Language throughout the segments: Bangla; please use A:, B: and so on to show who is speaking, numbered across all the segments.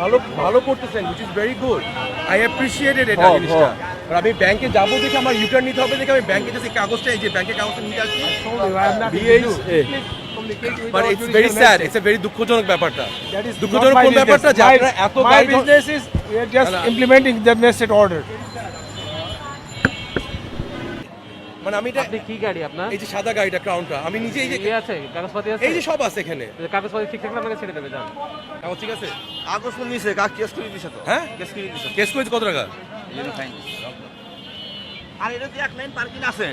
A: ভালো ভালো করতেছেন which is very good I appreciated এটা
B: হ্যাঁ,
A: জিনিসটা।
B: হ্যাঁ।
A: আমি ব্যাংকে যাব দেখে আমার ইউটার্ন নিতে হবে দেখে আমি ব্যাংকে যে কাগজটা এই যে ব্যাংকের কাগজটা নিতে আসছি।
B: BHA
A: but it's very sad it's a very দুঃখজনক ব্যাপারটা।
C: দুঃখজনক
A: কোন ব্যাপারটা যে আপনারা এত
C: business is we are just
A: implementing the
C: implementing
A: মানে আমি এটা
D: আপনি কি গাড়ি আপনার?
A: এই যে সাদা গাড়িটা ক্রাউনটা আমি নিজে এই যে
D: ইয়ে আছে কাগজপাতি আছে?
A: এই যে সব আছে এখানে।
D: কাগজপাতি ঠিক থাকলে আপনাকে ছেড়ে দেবে যান।
A: কাগজ ঠিক আছে।
B: কাগজ তো নিছে কাক কেস করে দিছে তো?
A: হ্যাঁ?
B: কেস করে দিছে।
A: কেস করেছে কত টাকা?
B: আর এটা তো এক লাইন পার্কিং আছে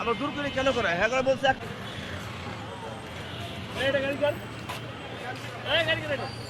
B: আবার দূর করে কেন করে হ্যাঁ করে বলছে এক-
A: আমি তো না- দুই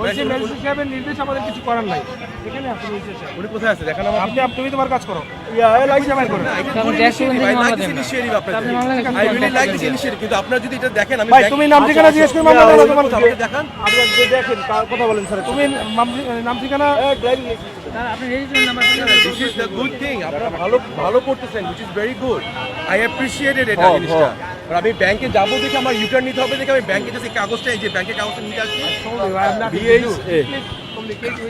C: ওই যে ম্যাজিস্ট্রেট সাহেবের নির্দেশ আমাদের কিছু করার নাই। এখানে আপনি
A: উনি কোথায় আছে? দেখেন
C: আপনি আপনি তুমি তোমার কাজ করো। ইয়া লাইসেন্স বের করো।
A: like this initiative, কিন্তু আপনারা যদি এটা দেখেন আমি
C: ভাই তুমি নাম ঠিকানা
A: আচ্ছা,
C: জিজ্ঞেস করে
A: আচ্ছা,
C: মামলা দাও তোমার
A: কথা আমাকে দেখান।
C: আপনি যে দেখেন কথা বলেন স্যার তুমি নাম- ঠিকানা? ড্রাইভিং
E: আপনি registration number
A: This is the good thing. আপনারা ভালো ভালো করতেছেন which is very good. I appreciated এটা
B: হ্যাঁ,
A: জিনিসটা। আর আমি ব্যাংকে যাব দেখে আমার ইউটার্ন নিতে হবে দেখে আমি ব্যাংকে যে কাগজটা এই যে ব্যাংকের কাগজটা নিতে আসছি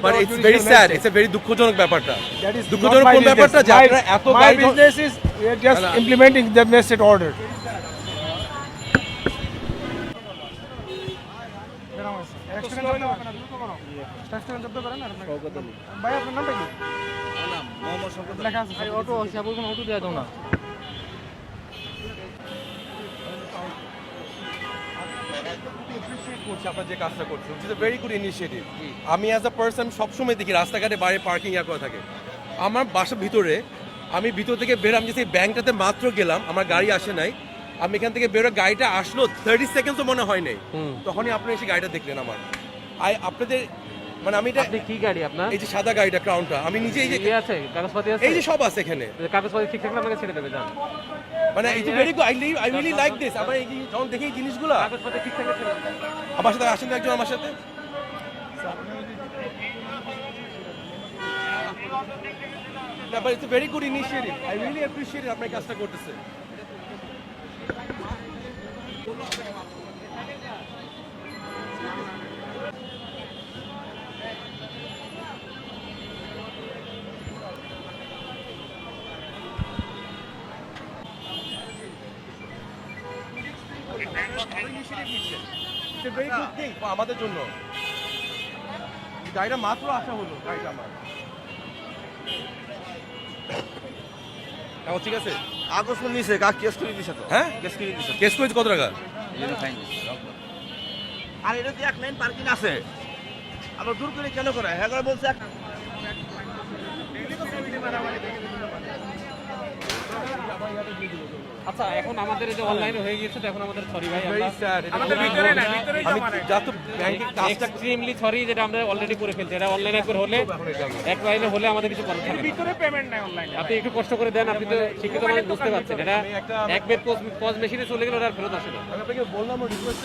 A: but it's very sad it's a very দুঃখজনক ব্যাপারটা। দুঃখজনক কোন যে আপনারা এত
C: order. ভাই আপনার নামটা কি? লেখা আছে।
E: অটো হিসাব অটো দেওয়া দাও না।
A: করছি আপনার যে কাজটা করছেন ইটস ভেরি গুড ইনিশিয়েটিভ আমি অ্যাজ আ পার্সন সবসময় দেখি রাস্তাঘাটে বাইরে পার্কিং ইয়া করা থাকে। আমার বাসার ভিতরে আমি ভিতর থেকে বেরাম যে সেই ব্যাংকটাতে মাত্র গেলাম আমার গাড়ি আসে নাই আমি এখান থেকে বেরো গাড়িটা আসলো থার্টি সেকেন্ডসও মনে হয় নাই। তখনই আপনি এসে গাড়িটা দেখলেন আমার। আই আপনাদের মানে আমি এটা
D: আপনি কি গাড়ি আপনার?
A: এই যে সাদা গাড়িটা ক্রাউনটা আমি নিজে এই যে
D: আছে? কাগজপাতি আছে?
A: এই যে সব আছে এখানে।
D: কাগজপাতি ঠিক থাকলে আপনাকে ছেড়ে দেবে যান।
A: মানে এই যে very good I I really like this আমার এই যখন দেখি এই জিনিসগুলো
D: কাগজপাতি ঠিক থাকলে
A: আমার সাথে আসেন একজন আমার সাথে। না but it's very good initiative I really appreciate আপনার কাজটা করতেছে। It's a আমাদের জন্য। গাড়িটা মাত্র আসা হলো গাড়িটা আমার। ঠিক আছে?
B: কাগজ তো নিছে কাক কেস করে দিছে তো।
A: হ্যাঁ?
B: কেস করে দিছে।
A: কেস করেছে কত টাকা?
B: আর এটা তো এক লাইন পার্কিং আছে আবার দূর করে কেন করে হ্যাঁ করে বলছে এক-
D: আচ্ছা এখন আমাদের এই যে অনলাইনে হয়ে গিয়েছে তো এখন আমাদের সরি ভাই
A: ভেরি
D: আমরা
A: স্যাড আমি যা তো ব্যাংকে কাজটা
D: এক্সট্রিমলি সরি যেটা আমরা অলরেডি করে ফেলছি। এটা অনলাইনে একবার হলে এক লাইনে হলে আমাদের কিছু করার থাকে
C: ভিতরে পেমেন্ট নাই অনলাইনে
D: আপনি একটু কষ্ট করে দেন আপনি তো শিক্ষিত মানুষ বুঝতে পারছেন। এটা এক বেড পজ মেশিনে চলে গেলে ওরা আর ফেরত আসে না।
A: আমি আপনাকে বললাম রিকোয়েস্ট